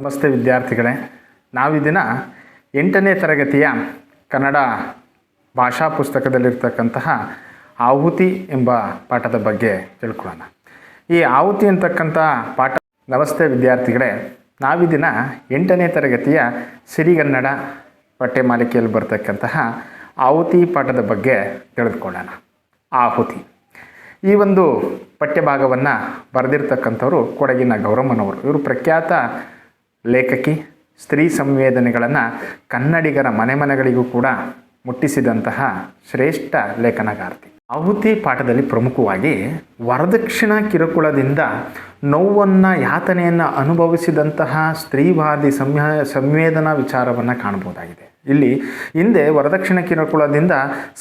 ನಮಸ್ತೆ ವಿದ್ಯಾರ್ಥಿಗಳೇ. ನಾವು ದಿನ ಎಂಟನೇ ತರಗತಿಯ ಕನ್ನಡ ಭಾಷಾ ಪುಸ್ತಕದಲ್ಲಿರ್ತಕ್ಕಂತಹ ಆಹುತಿ ಎಂಬ ಪಾಠದ ಬಗ್ಗೆ ತಿಳ್ಕೊಳ್ಳೋಣ. ಈ ಆಹುತಿ ಅಂತಕ್ಕಂಥ ಪಾಠ ನಮಸ್ತೆ ವಿದ್ಯಾರ್ಥಿಗಳೇ. ನಾವಿದಿನ ಎಂಟನೇ ತರಗತಿಯ ಸಿರಿಗನ್ನಡ ಪಠ್ಯಮಾಲಿಕೆಯಲ್ಲಿ ಬರ್ತಕ್ಕಂತಹ ಆಹುತಿ ಪಾಠದ ಬಗ್ಗೆ ತಿಳಿದುಕೊಳ್ಳೋಣ. ಆಹುತಿ. ಈ ಒಂದು ಪಠ್ಯಭಾಗವನ್ನು ಬರೆದಿರ್ತಕ್ಕಂಥವ್ರು ಕೊಡಗಿನ ಗೌರಮ್ಮನವರು. ಇವರು ಪ್ರಖ್ಯಾತ ಲೇಖಕಿ, ಸ್ತ್ರೀ ಸಂವೇದನೆಗಳನ್ನು ಕನ್ನಡಿಗರ ಮನೆ ಮನೆಗಳಿಗೂ ಕೂಡ ಮುಟ್ಟಿಸಿದಂತಹ ಶ್ರೇಷ್ಠ ಲೇಖನಗಾರ್ತಿ. ಆಹುತಿ ಪಾಠದಲ್ಲಿ ಪ್ರಮುಖವಾಗಿ ವರದಕ್ಷಿಣ ಕಿರುಕುಳದಿಂದ ನೋವನ್ನು, ಯಾತನೆಯನ್ನು ಅನುಭವಿಸಿದಂತಹ ಸ್ತ್ರೀವಾದಿ ಸಂಯ ಸಂವೇದನಾ ವಿಚಾರವನ್ನು ಕಾಣಬಹುದಾಗಿದೆ. ಇಲ್ಲಿ ಹಿಂದೆ ವರದಕ್ಷಿಣ ಕಿರುಕುಳದಿಂದ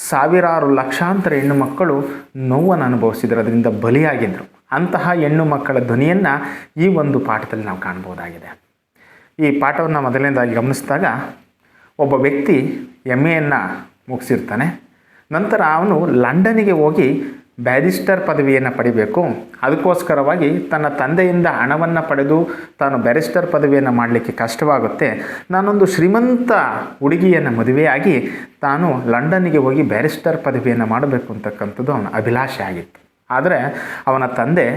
ಸಾವಿರಾರು ಲಕ್ಷಾಂತರ ಹೆಣ್ಣು ಮಕ್ಕಳು ನೋವನ್ನು ಅನುಭವಿಸಿದರು ಅದರಿಂದ ಬಲಿಯಾಗಿದ್ದರು ಅಂತಹ ಹೆಣ್ಣು ಮಕ್ಕಳ ಧ್ವನಿಯನ್ನು ಈ ಒಂದು ಪಾಠದಲ್ಲಿ ನಾವು ಕಾಣ್ಬೋದಾಗಿದೆ ಈ ಪಾಠವನ್ನು ಮೊದಲನೇದಾಗಿ ಗಮನಿಸಿದಾಗ ಒಬ್ಬ ವ್ಯಕ್ತಿ ಎಂ ಎಯನ್ನು ಮುಗಿಸಿರ್ತಾನೆ. ನಂತರ ಅವನು ಲಂಡನಿಗೆ ಹೋಗಿ ಬ್ಯಾರಿಸ್ಟರ್ ಪದವಿಯನ್ನು ಪಡಿಬೇಕು. ಅದಕ್ಕೋಸ್ಕರವಾಗಿ ತನ್ನ ತಂದೆಯಿಂದ ಹಣವನ್ನು ಪಡೆದು ತಾನು ಬ್ಯಾರಿಸ್ಟರ್ ಪದವಿಯನ್ನು ಮಾಡಲಿಕ್ಕೆ ಕಷ್ಟವಾಗುತ್ತೆ. ನಾನೊಂದು ಶ್ರೀಮಂತ ಹುಡುಗಿಯನ್ನು ಮದುವೆಯಾಗಿ ತಾನು ಲಂಡನ್ನಿಗೆ ಹೋಗಿ ಬ್ಯಾರಿಸ್ಟರ್ ಪದವಿಯನ್ನು ಮಾಡಬೇಕು ಅಂತಕ್ಕಂಥದ್ದು ಅವನ ಅಭಿಲಾಷೆ ಆಗಿತ್ತು. ಆದರೆ ಅವನ ತಂದೆ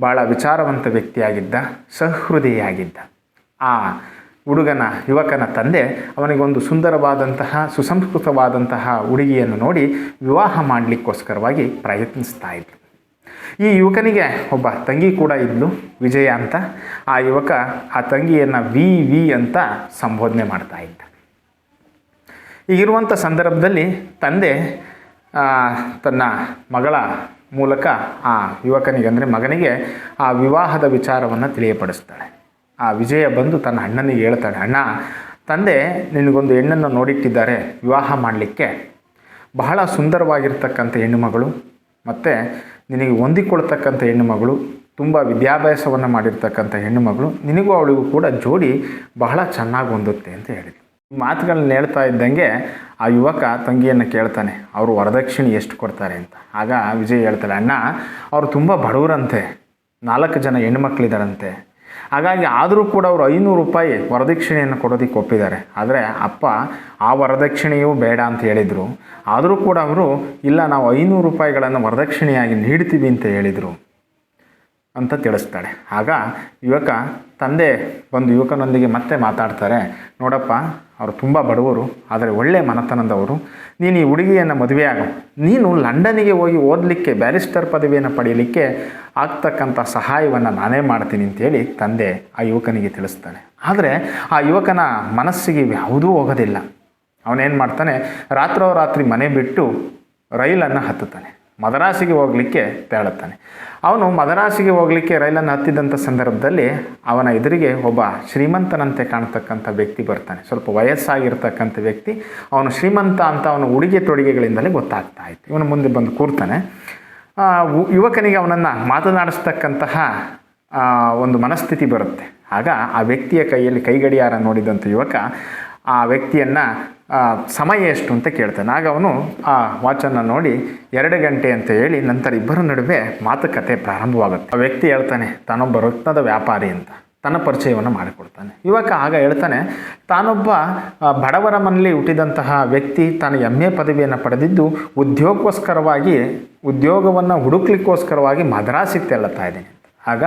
ಭಾಳ ವಿಚಾರವಂತ ವ್ಯಕ್ತಿಯಾಗಿದ್ದ, ಸಹೃದಯಿಯಾಗಿದ್ದ. ಆ ಹುಡುಗನ, ಯುವಕನ ತಂದೆ ಅವನಿಗೊಂದು ಸುಂದರವಾದಂತಹ, ಸುಸಂಸ್ಕೃತವಾದಂತಹ ಹುಡುಗಿಯನ್ನು ನೋಡಿ ವಿವಾಹ ಮಾಡಲಿಕ್ಕೋಸ್ಕರವಾಗಿ ಪ್ರಯತ್ನಿಸ್ತಾ ಇದ್ದರು ಈ ಯುವಕನಿಗೆ ಒಬ್ಬ ತಂಗಿ ಕೂಡ ಇದ್ಲು, ವಿಜಯ ಅಂತ. ಆ ಯುವಕ ಆ ತಂಗಿಯನ್ನು ವಿ ವಿ ಅಂತ ಸಂಬೋಧನೆ ಮಾಡ್ತಾ ಇದ್ದ. ಈಗಿರುವಂಥ ಸಂದರ್ಭದಲ್ಲಿ ತಂದೆ ತನ್ನ ಮಗಳ ಮೂಲಕ ಆ ಯುವಕನಿಗೆ ಅಂದರೆ ಮಗನಿಗೆ ಆ ವಿವಾಹದ ವಿಚಾರವನ್ನು ತಿಳಿಯಪಡಿಸ್ತಾಳೆ. ಆ ವಿಜಯ ಬಂದು ತನ್ನ ಅಣ್ಣನಿಗೆ ಹೇಳ್ತಾಳೆ, ಅಣ್ಣ, ತಂದೆ ನಿನಗೊಂದು ಹೆಣ್ಣನ್ನು ನೋಡಿಟ್ಟಿದ್ದಾರೆ, ವಿವಾಹ ಮಾಡಲಿಕ್ಕೆ. ಬಹಳ ಸುಂದರವಾಗಿರ್ತಕ್ಕಂಥ ಹೆಣ್ಣುಮಗಳು ಮತ್ತು ನಿನಗೆ ಹೊಂದಿಕೊಳ್ತಕ್ಕಂಥ ಹೆಣ್ಣುಮಗಳು ತುಂಬ ವಿದ್ಯಾಭ್ಯಾಸವನ್ನು ಮಾಡಿರ್ತಕ್ಕಂಥ ಹೆಣ್ಣುಮಗಳು ನಿನಗೂ ಅವಳಿಗೂ ಕೂಡ ಜೋಡಿ ಬಹಳ ಚೆನ್ನಾಗಿ ಹೊಂದುತ್ತೆ, ಅಂತ ಹೇಳಿದ್ರು ಮಾತುಗಳನ್ನ ಹೇಳ್ತಾ ಇದ್ದಂಗೆ ಆ ಯುವಕ ತಂಗಿಯನ್ನು ಕೇಳ್ತಾನೆ, ಅವರು ವರದಕ್ಷಿಣೆ ಎಷ್ಟು ಕೊಡ್ತಾರೆ ಅಂತ. ಆಗ ವಿಜಯ್ ಹೇಳ್ತಾಳೆ, ಅಣ್ಣ, ಅವರು ತುಂಬ ಬಡವರಂತೆ, ನಾಲ್ಕು ಜನ ಹೆಣ್ಮಕ್ಳಿದಾರಂತೆ ಹಾಗಾಗಿ ಆದರೂ ಕೂಡ ಅವರು ಐನೂರು ರೂಪಾಯಿ ವರದಕ್ಷಿಣೆಯನ್ನು ಕೊಡೋದಕ್ಕೆ ಒಪ್ಪಿದ್ದಾರೆ. ಆದರೆ ಅಪ್ಪ, ಆ ವರದಕ್ಷಿಣೆಯೂ ಬೇಡ ಅಂತ ಹೇಳಿದರು. ಆದರೂ ಕೂಡ ಅವರು, ಇಲ್ಲ, ನಾವು ಐನೂರು ರೂಪಾಯಿಗಳನ್ನು ವರದಕ್ಷಿಣೆಯಾಗಿ ನೀಡ್ತೀವಿ ಅಂತ ಹೇಳಿದರು ಅಂತ ತಿಳಿಸ್ತಾಳೆ ಆಗ ಯುವಕ, ತಂದೆ ಬಂದು ಯುವಕನೊಂದಿಗೆ ಮತ್ತೆ ಮಾತಾಡ್ತಾರೆ. ನೋಡಪ್ಪ ಅವರು ತುಂಬ ಬಡವರು, ಆದರೆ ಒಳ್ಳೆಯ ಮನತನದವರು. ನೀನು ಈ ಹುಡುಗಿಯನ್ನು ಮದುವೆಯಾಗು. ನೀನು ಲಂಡನಿಗೆ ಹೋಗಿ ಓದಲಿಕ್ಕೆ ಬ್ಯಾರಿಸ್ಟರ್ ಪದವಿಯನ್ನು ಪಡೆಯಲಿಕ್ಕೆ ಆಗ್ತಕ್ಕಂಥ ಸಹಾಯವನ್ನು ನಾನೇ ಮಾಡ್ತೀನಿ ಅಂತೇಳಿ ತಂದೆ ಆ ಯುವಕನಿಗೆ ತಿಳಿಸ್ತಾನೆ. ಆದರೆ ಆ ಯುವಕನ ಮನಸ್ಸಿಗೆ ಯಾವುದೂ ಹೋಗೋದಿಲ್ಲ. ಅವನೇನು ಮಾಡ್ತಾನೆ? ರಾತ್ರೋರಾತ್ರಿ ಮನೆ ಬಿಟ್ಟು ರೈಲನ್ನು ಹತ್ತುತ್ತಾನೆ. ಮದರಾಸಿಗೆ ಹೋಗಲಿಕ್ಕೆ ತೆರಳುತ್ತಾನೆ. ಅವನು ಮದರಾಸಿಗೆ ಹೋಗಲಿಕ್ಕೆ ರೈಲನ್ನು ಹತ್ತಿದಂಥ ಸಂದರ್ಭದಲ್ಲಿ ಅವನ ಎದುರಿಗೆ ಒಬ್ಬ ಶ್ರೀಮಂತನಂತೆ ಕಾಣ್ತಕ್ಕಂಥ ವ್ಯಕ್ತಿ ಬರ್ತಾನೆ. ಸ್ವಲ್ಪ ವಯಸ್ಸಾಗಿರ್ತಕ್ಕಂಥ ವ್ಯಕ್ತಿ. ಅವನು ಶ್ರೀಮಂತ ಅಂತ ಅವನ ಉಡುಗೆ ತೊಡುಗೆಗಳಿಂದಲೇ ಗೊತ್ತಾಗ್ತಾ ಇತ್ತು. ಇವನು ಮುಂದೆ ಬಂದು ಕೂರ್ತಾನೆ. ಯುವಕನಿಗೆ ಅವನನ್ನು ಮಾತನಾಡಿಸ್ತಕ್ಕಂತಹ ಒಂದು ಮನಸ್ಥಿತಿ ಬರುತ್ತೆ. ಆಗ ಆ ವ್ಯಕ್ತಿಯ ಕೈಯಲ್ಲಿ ಕೈಗಡಿಯಾರ ನೋಡಿದಂಥ ಯುವಕ ಆ ವ್ಯಕ್ತಿಯನ್ನು ಸಮಯ ಎಷ್ಟು ಅಂತ ಕೇಳ್ತಾನೆ. ಆಗ ಅವನು ಆ ವಾಚನ್ನು ನೋಡಿ ಎರಡು ಗಂಟೆ ಅಂತ ಹೇಳಿ ನಂತರ ಇಬ್ಬರ ನಡುವೆ ಮಾತುಕತೆ ಪ್ರಾರಂಭವಾಗುತ್ತೆ. ಆ ವ್ಯಕ್ತಿ ಹೇಳ್ತಾನೆ, ತಾನೊಬ್ಬ ರತ್ನದ ವ್ಯಾಪಾರಿ ಅಂತ. ತನ್ನ ಪರಿಚಯವನ್ನು ಮಾಡಿಕೊಡ್ತಾನೆ. ಯುವಕ ಆಗ ಹೇಳ್ತಾನೆ, ತಾನೊಬ್ಬ ಬಡವರ ಮನೆಯಲ್ಲಿ ಹುಟ್ಟಿದಂತಹ ವ್ಯಕ್ತಿ ತಾನು ಎಂ ಎ ಪದವಿಯನ್ನು ಪಡೆದಿದ್ದು ಉದ್ಯೋಗಕ್ಕೋಸ್ಕರವಾಗಿ, ಉದ್ಯೋಗವನ್ನು ಹುಡುಕ್ಲಿಕ್ಕೋಸ್ಕರವಾಗಿ ಮದ್ರಾಸಿಗೆ ತೆರಳುತ್ತಾ ಇದ್ದೀನಿ ಆಗ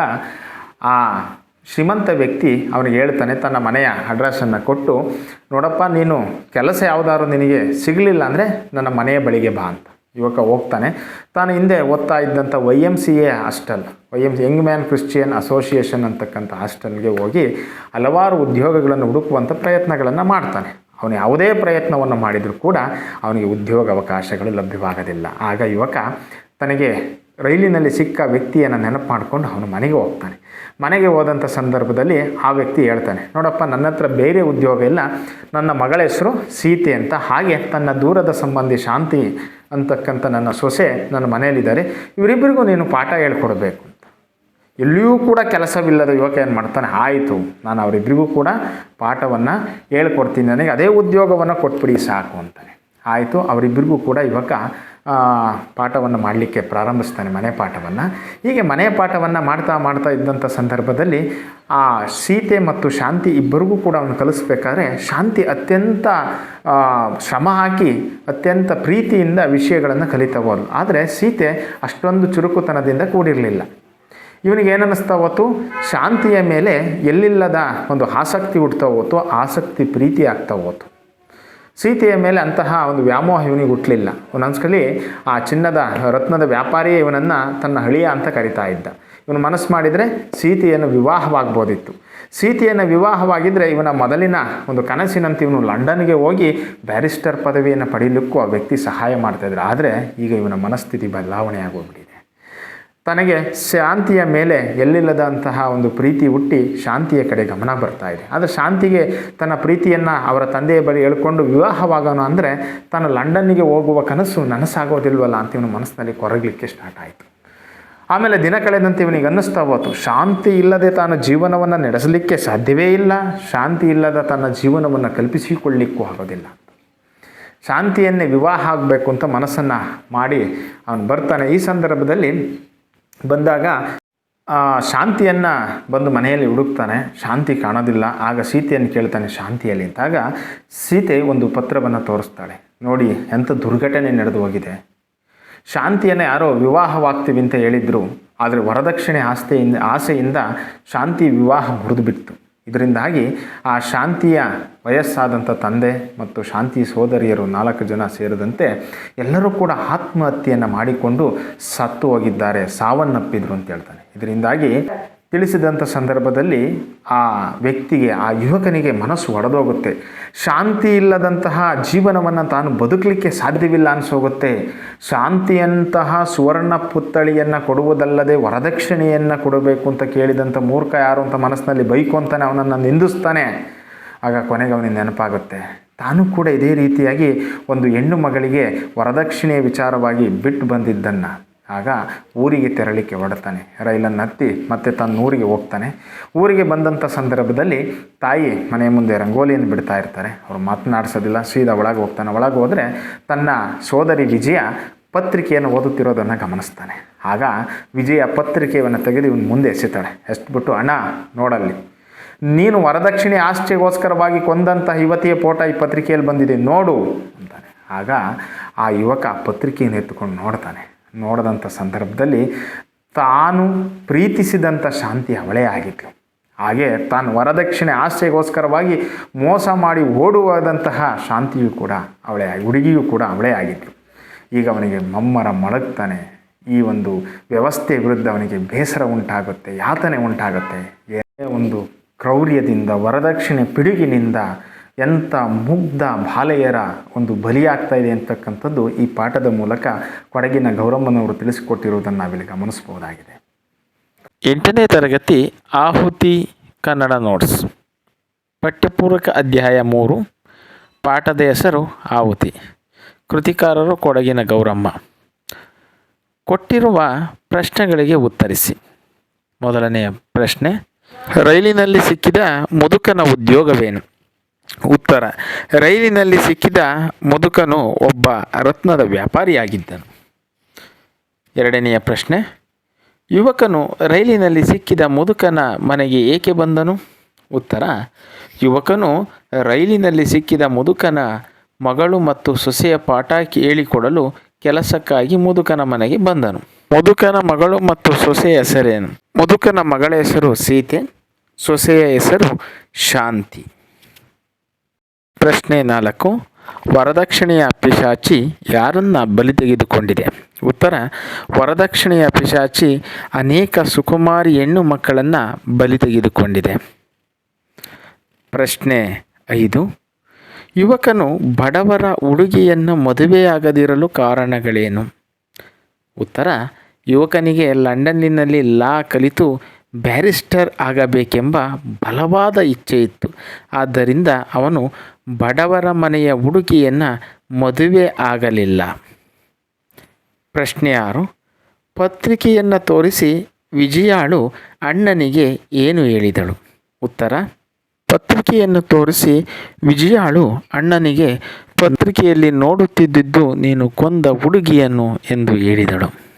ಆ ಶ್ರೀಮಂತ ವ್ಯಕ್ತಿ ಅವನಿಗೆ ಹೇಳ್ತಾನೆ, ತನ್ನ ಮನೆಯ ಅಡ್ರೆಸ್ಸನ್ನು ಕೊಟ್ಟು, ನೋಡಪ್ಪ, ನೀನು ಕೆಲಸ ಯಾವುದಾದ್ರು ನಿನಗೆ ಸಿಗಲಿಲ್ಲ ಅಂದರೆ ನನ್ನ ಮನೆಯ ಬಳಿಗೆ ಬಾ ಅಂತ. ಯುವಕ ಹೋಗ್ತಾನೆ. ತಾನು ಹಿಂದೆ ಓದ್ತಾ ಇದ್ದಂಥ Y M C A hostel Y M young man Christian association ಅಂತಕ್ಕಂಥ ಹಾಸ್ಟೆಲ್ಗೆ ಹೋಗಿ ಹಲವಾರು ಉದ್ಯೋಗಗಳನ್ನು ಹುಡುಕುವಂಥ ಪ್ರಯತ್ನಗಳನ್ನು ಮಾಡ್ತಾನೆ. ಅವನು ಯಾವುದೇ ಪ್ರಯತ್ನವನ್ನು ಮಾಡಿದರೂ ಕೂಡ ಅವನಿಗೆ ಉದ್ಯೋಗ ಅವಕಾಶಗಳು ಲಭ್ಯವಾಗೋದಿಲ್ಲ. ಆಗ ಯುವಕ ತನಗೆ ರೈಲಿನಲ್ಲಿ ಸಿಕ್ಕ ವ್ಯಕ್ತಿಯನ್ನು ನೆನಪು ಮಾಡಿಕೊಂಡು ಅವನು ಮನೆಗೆ ಹೋಗ್ತಾನೆ. ಮನೆಗೆ ಹೋದಂಥ ಸಂದರ್ಭದಲ್ಲಿ ಆ ವ್ಯಕ್ತಿ ಹೇಳ್ತಾನೆ, ನೋಡಪ್ಪ, ನನ್ನ ಹತ್ರ ಬೇರೆ ಉದ್ಯೋಗ ಇಲ್ಲ. ನನ್ನ ಮಗಳ ಹೆಸರು ಸೀತೆ ಅಂತ. ಹಾಗೆ ತನ್ನ ದೂರದ ಸಂಬಂಧಿ ಶಾಂತಿ ಅಂತಕ್ಕಂಥ ನನ್ನ ಸೊಸೆ ನನ್ನ ಮನೆಯಲ್ಲಿದ್ದಾರೆ. ಇವರಿಬ್ಬರಿಗೂ ನೀನು ಪಾಠ ಹೇಳ್ಕೊಡ್ಬೇಕು ಅಂತ. ಎಲ್ಲಿಯೂ ಕೂಡ ಕೆಲಸವಿಲ್ಲದ ಯುವಕ ಏನು ಮಾಡ್ತಾನೆ, ಆಯಿತು, ನಾನು ಅವರಿಬ್ಬರಿಗೂ ಕೂಡ ಪಾಠವನ್ನು ಹೇಳ್ಕೊಡ್ತೀನಿ. ನನಗೆ ಅದೇ ಉದ್ಯೋಗವನ್ನು ಕೊಟ್ಬಿಡಿ ಸಾಕು ಅಂತಾನೆ. ಆಯಿತು, ಅವರಿಬ್ಬರಿಗೂ ಕೂಡ ಯುವಕ ಪಾಠವನ್ನು ಮಾಡಲಿಕ್ಕೆ ಪ್ರಾರಂಭಿಸ್ತಾನೆ ಮನೆ ಪಾಠವನ್ನು. ಹೀಗೆ ಮನೆ ಪಾಠವನ್ನು ಮಾಡ್ತಾ ಮಾಡ್ತಾ ಇದ್ದಂಥ ಸಂದರ್ಭದಲ್ಲಿ ಆ ಸೀತೆ ಮತ್ತು ಶಾಂತಿ ಇಬ್ಬರಿಗೂ ಕೂಡ ಅವನು ಕಲಿಸ್ಬೇಕಾದ್ರೆ ಶಾಂತಿ ಅತ್ಯಂತ ಶ್ರಮ ಹಾಕಿ ಅತ್ಯಂತ ಪ್ರೀತಿಯಿಂದ ವಿಷಯಗಳನ್ನು ಕಲಿತಾ ಆದರೆ ಸೀತೆ ಅಷ್ಟೊಂದು ಚುರುಕುತನದಿಂದ ಕೂಡಿರಲಿಲ್ಲ. ಇವನಿಗೆ ಏನನ್ನಿಸ್ತಾ ಹೋತು? ಶಾಂತಿಯ ಮೇಲೆ ಎಲ್ಲಿಲ್ಲದ ಒಂದು ಆಸಕ್ತಿ ಹುಡ್ತಾ ಹೋತು, ಆಸಕ್ತಿ ಪ್ರೀತಿ ಆಗ್ತಾ ಹೋತು. ಸೀತೆಯ ಮೇಲೆ ಅಂತಹ ಒಂದು ವ್ಯಾಮೋಹ ಇವನಿಗೆ ಹುಟ್ಟಲಿಲ್ಲ ಒಂದೊಂದ್ಸಲಿ ಆ ಚಿನ್ನದ ರತ್ನದ ವ್ಯಾಪಾರಿಯೇ ಇವನನ್ನು ತನ್ನ ಹಳಿಯ ಅಂತ ಕರಿತಾ ಇದ್ದ. ಇವನು ಮನಸ್ಸು ಮಾಡಿದರೆ ಸೀತೆಯನ್ನು ವಿವಾಹವಾಗ್ಬೋದಿತ್ತು. ಸೀತೆಯನ್ನು ವಿವಾಹವಾಗಿದ್ದರೆ ಇವನ ಮೊದಲಿನ ಒಂದು ಕನಸಿನಂತೆ ಇವನು ಲಂಡನ್ಗೆ ಹೋಗಿ ಬ್ಯಾರಿಸ್ಟರ್ ಪದವಿಯನ್ನು ಪಡೀಲಿಕ್ಕೂ ಆ ವ್ಯಕ್ತಿ ಸಹಾಯ ಮಾಡ್ತಾಯಿದ್ರು ಆದರೆ ಈಗ ಇವನ ಮನಸ್ಥಿತಿ ಬದಲಾವಣೆ ತನಗೆ ಶಾಂತಿಯ ಮೇಲೆ ಎಲ್ಲಿಲ್ಲದಂತಹ ಒಂದು ಪ್ರೀತಿ ಹುಟ್ಟಿ ಶಾಂತಿಯ ಕಡೆ ಗಮನ ಬರ್ತಾ ಇದೆ. ಆದರೆ ಶಾಂತಿಗೆ ತನ್ನ ಪ್ರೀತಿಯನ್ನು ಅವರ ತಂದೆಯ ಬಳಿ ಹೇಳ್ಕೊಂಡು ವಿವಾಹವಾಗೋಣ ಅಂದರೆ ತನ್ನ ಲಂಡನ್ನಿಗೆ ಹೋಗುವ ಕನಸು ನನಸಾಗೋದಿಲ್ವಲ್ಲ ಅಂತ ಇವನು ಮನಸ್ಸಿನಲ್ಲಿ ಕೊರಗಲಿಕ್ಕೆ ಸ್ಟಾರ್ಟ್ ಆಯಿತು. ಆಮೇಲೆ ದಿನ ಕಳೆದಂತೆ ಇವನಿಗೆ ಅನ್ನಿಸ್ತಾ ಹೋತು. ಶಾಂತಿ ಇಲ್ಲದೆ ತಾನು ಜೀವನವನ್ನು ನಡೆಸಲಿಕ್ಕೆ ಸಾಧ್ಯವೇ ಇಲ್ಲ. ಶಾಂತಿ ಇಲ್ಲದ ತನ್ನ ಜೀವನವನ್ನು ಕಲ್ಪಿಸಿಕೊಳ್ಳಿಕ್ಕೂ ಆಗೋದಿಲ್ಲ. ಶಾಂತಿಯನ್ನೇ ವಿವಾಹ ಆಗಬೇಕು ಅಂತ ಮನಸ್ಸನ್ನು ಮಾಡಿ ಅವನು ಬರ್ತಾನೆ. ಈ ಸಂದರ್ಭದಲ್ಲಿ ಬಂದಾಗ ಶಾಂತಿಯನ್ನು ಬಂದು ಮನೆಯಲ್ಲಿ ಹುಡುಕ್ತಾನೆ. ಶಾಂತಿ ಕಾಣೋದಿಲ್ಲ. ಆಗ ಸೀತೆಯನ್ನು ಕೇಳ್ತಾನೆ ಶಾಂತಿಯಲ್ಲಿ ಅಂತಾಗ ಸೀತೆ ಒಂದು ಪತ್ರವನ್ನು ತೋರಿಸ್ತಾಳೆ. ನೋಡಿ ಎಂಥ ದುರ್ಘಟನೆ ನಡೆದು ಹೋಗಿದೆ. ಶಾಂತಿಯನ್ನು ಯಾರೋ ವಿವಾಹವಾಗ್ತೀವಿ ಅಂತ ಹೇಳಿದ್ರು. ಆದರೆ ವರದಕ್ಷಿಣೆ ಆಸ್ತೆಯಿಂದ, ಆಸೆಯಿಂದ ಶಾಂತಿ ವಿವಾಹ ಮುರಿದು ಇದರಿಂದಾಗಿ ಆ ಶಾಂತಿಯ ವಯಸ್ಸಾದಂಥ ತಂದೆ ಮತ್ತು ಶಾಂತಿ ಸೋದರಿಯರು ನಾಲ್ಕು ಜನ ಸೇರಿದಂತೆ ಎಲ್ಲರೂ ಕೂಡ ಆತ್ಮಹತ್ಯೆಯನ್ನು ಮಾಡಿಕೊಂಡು ಸತ್ತು ಹೋಗಿದ್ದಾರೆ ಸಾವನ್ನಪ್ಪಿದ್ರು ಅಂತ ಹೇಳ್ತಾನೆ. ಇದರಿಂದಾಗಿ ತಿಳಿಸಿದಂಥ ಸಂದರ್ಭದಲ್ಲಿ ಆ ವ್ಯಕ್ತಿಗೆ, ಆ ಯುವಕನಿಗೆ ಮನಸ್ಸು ಒಡೆದೋಗುತ್ತೆ. ಶಾಂತಿ ಇಲ್ಲದಂತಹ ಜೀವನವನ್ನು ತಾನು ಬದುಕಲಿಕ್ಕೆ ಸಾಧ್ಯವಿಲ್ಲ ಅನಿಸೋಗುತ್ತೆ. ಶಾಂತಿಯಂತಹ ಸುವರ್ಣ ಪುತ್ಥಳಿಯನ್ನು ಕೊಡುವುದಲ್ಲದೆ ವರದಕ್ಷಿಣೆಯನ್ನು ಕೊಡಬೇಕು ಅಂತ ಕೇಳಿದಂಥ ಮೂರ್ಖ ಯಾರು ಅಂತ ಮನಸ್ಸಿನಲ್ಲಿ ಬೈಕೊಂತಾನೆ ಅವನನ್ನು ನಿಂದಿಸ್ತಾನೆ. ಆಗ ಕೊನೆಗೆ ಅವನಿಗೆ ನೆನಪಾಗುತ್ತೆ. ತಾನು ಕೂಡ ಇದೇ ರೀತಿಯಾಗಿ ಒಂದು ಹೆಣ್ಣು ಮಗಳಿಗೆ ವರದಕ್ಷಿಣೆಯ ವಿಚಾರವಾಗಿ ಬಿಟ್ಟು ಬಂದಿದ್ದನ್ನು. ಆಗ ಊರಿಗೆ ತೆರಳಿಕ್ಕೆ ಹೊರಡ್ತಾನೆ. ರೈಲನ್ನು ಹತ್ತಿ ಮತ್ತೆ ತನ್ನ ಊರಿಗೆ ಹೋಗ್ತಾನೆ. ಊರಿಗೆ ಬಂದಂಥ ಸಂದರ್ಭದಲ್ಲಿ ತಾಯಿ ಮನೆ ಮುಂದೆ ರಂಗೋಲಿಯನ್ನು ಬಿಡ್ತಾ ಇರ್ತಾರೆ. ಅವರು ಮಾತನಾಡಿಸೋದಿಲ್ಲ, ಸೀದಾ ಒಳಗೆ ಹೋಗ್ತಾನೆ. ಒಳಗೆ ಹೋದರೆ ತನ್ನ ಸೋದರಿ ವಿಜಯ ಪತ್ರಿಕೆಯನ್ನು ಓದುತ್ತಿರೋದನ್ನು ಗಮನಿಸ್ತಾನೆ. ಆಗ ವಿಜಯ ಪತ್ರಿಕೆಯನ್ನು ತೆಗೆದು ಇವನು ಮುಂದೆ ಎಸಿತಾಳೆ. ಎಸ್ಬಿಟ್ಟು ಅಣ್ಣ, ನೋಡಲ್ಲಿ. ನೀನು ವರದಕ್ಷಿಣೆ ಆಸ್ತಿಗೋಸ್ಕರವಾಗಿ ಕೊಂದಂಥ ಯುವತಿಯ ಫೋಟೋ ಈ ಪತ್ರಿಕೆಯಲ್ಲಿ ಬಂದಿದೆ, ನೋಡು, ಅಂತಾನೆ. ಆಗ ಆ ಯುವಕ ಪತ್ರಿಕೆಯನ್ನು ಎತ್ತುಕೊಂಡು ನೋಡ್ತಾನೆ. ನೋಡಿದಂಥ ಸಂದರ್ಭದಲ್ಲಿ ತಾನು ಪ್ರೀತಿಸಿದಂಥ ಶಾಂತಿ ಅವಳೇ ಆಗಿತ್ತು ಹಾಗೆ ತಾನು ವರದಕ್ಷಿಣೆ ಆಸೆಗೋಸ್ಕರವಾಗಿ ಮೋಸ ಮಾಡಿ ಓಡುವಾದಂತಹ ಶಾಂತಿಯೂ ಕೂಡ ಅವಳೇ ಹುಡುಗಿಯೂ ಕೂಡ ಅವಳೇ ಆಗಿದ್ಲು. ಈಗ ಅವನಿಗೆ ಮಮ್ಮರ ಮಡಗ್ತಾನೆ ಈ ಒಂದು ವ್ಯವಸ್ಥೆ ವಿರುದ್ಧ ಅವನಿಗೆ ಬೇಸರ ಉಂಟಾಗುತ್ತೆ, ಯಾತನೆ ಉಂಟಾಗುತ್ತೆ. ಏನೇ ಒಂದು ಕ್ರೌರ್ಯದಿಂದ, ವರದಕ್ಷಿಣೆ ಪಿಡುಗಿನಿಂದ ಎಂಥ ಮುಗ್ಧ ಬಾಲೆಯರ ಒಂದು ಬಲಿಯಾಗ್ತಾ ಇದೆ ಅಂತಕ್ಕಂಥದ್ದು ಈ ಪಾಠದ ಮೂಲಕ ಕೊಡಗಿನ ಗೌರಮ್ಮನವರು ತಿಳಿಸಿಕೊಟ್ಟಿರುವುದನ್ನು ನಾವಿಲ್ಲಿ ಗಮನಿಸಬಹುದಾಗಿದೆ. ಎಂಟನೇ ತರಗತಿ, ಆಹುತಿ ಕನ್ನಡ ನೋಟ್ಸ್ ಪಠ್ಯಪೂರ್ವಕ ಅಧ್ಯಾಯ ಮೂರು, ಪಾಠದ ಹೆಸರು ಆಹುತಿ, ಕೃತಿಕಾರರು ಕೊಡಗಿನ ಗೌರಮ್ಮ. ಕೊಟ್ಟಿರುವ ಪ್ರಶ್ನೆಗಳಿಗೆ ಉತ್ತರಿಸಿ. ಮೊದಲನೆಯ ಪ್ರಶ್ನೆ, ರೈಲಿನಲ್ಲಿ ಸಿಕ್ಕಿದ ಮುದುಕನ ಉದ್ಯೋಗವೇನು? ಉತ್ತರ. ರೈಲಿನಲ್ಲಿ ಸಿಕ್ಕಿದ ಮುದುಕನು ಒಬ್ಬ ರತ್ನದ ವ್ಯಾಪಾರಿಯಾಗಿದ್ದನು. ಎರಡನೆಯ ಪ್ರಶ್ನೆ, ಯುವಕನು ರೈಲಿನಲ್ಲಿ ಸಿಕ್ಕಿದ ಮುದುಕನ ಮನೆಗೆ ಏಕೆ ಬಂದನು? ಉತ್ತರ, ಯುವಕನು ರೈಲಿನಲ್ಲಿ ಸಿಕ್ಕಿದ ಮುದುಕನ ಮಗಳು ಮತ್ತು ಸೊಸೆಯ ಪಾಠ ಹೇಳಿಕೊಡಲು ಕೆಲಸಕ್ಕಾಗಿ ಮುದುಕನ ಮನೆಗೆ ಬಂದನು. ಮುದುಕನ ಮಗಳು ಮತ್ತು ಸೊಸೆಯ ಹೆಸರೇನು? ಮುದುಕನ ಮಗಳ ಹೆಸರು ಸೀತೆ, ಸೊಸೆಯ ಹೆಸರು ಶಾಂತಿ. ಪ್ರಶ್ನೆ ನಾಲ್ಕು, ವರದಕ್ಷಿಣೆಯ ಪಿಶಾಚಿ ಯಾರನ್ನ ಬಲಿ ತೆಗೆದುಕೊಂಡಿದೆ? ಉತ್ತರ, ವರದಕ್ಷಿಣೆಯ ಪಿಶಾಚಿ ಅನೇಕ ಸುಕುಮಾರಿ ಹೆಣ್ಣು ಮಕ್ಕಳನ್ನು ಬಲಿ ತೆಗೆದುಕೊಂಡಿದೆ. ಪ್ರಶ್ನೆ ಐದು, ಯುವಕನು ಬಡವರ ಉಡುಗೆಯನ್ನು ಮದುವೆಯಾಗದಿರಲು ಕಾರಣಗಳೇನು? ಉತ್ತರ, ಯುವಕನಿಗೆ ಲಂಡನ್ನಿನಲ್ಲಿ ಲಾ ಕಲಿತು ಬ್ಯಾರಿಸ್ಟರ್ ಆಗಬೇಕೆಂಬ ಬಲವಾದ ಇಚ್ಛೆ ಇತ್ತು. ಆದ್ದರಿಂದ ಅವನು ಬಡವರ ಮನೆಯ ಹುಡುಗಿಯನ್ನು ಮದುವೆ ಆಗಲಿಲ್ಲ. ಪ್ರಶ್ನೆ ಆರು, ಪತ್ರಿಕೆಯನ್ನು ತೋರಿಸಿ ವಿಜಯಾಳು ಅಣ್ಣನಿಗೆ ಏನು ಹೇಳಿದಳು? ಉತ್ತರ, ಪತ್ರಿಕೆಯನ್ನು ತೋರಿಸಿ ವಿಜಯಾಳು ಅಣ್ಣನಿಗೆ ಪತ್ರಿಕೆಯಲ್ಲಿ ನೋಡುತ್ತಿದ್ದುದು ನೀನು ಕೊಂದ ಹುಡುಗಿಯನ್ನು ಎಂದು ಹೇಳಿದಳು.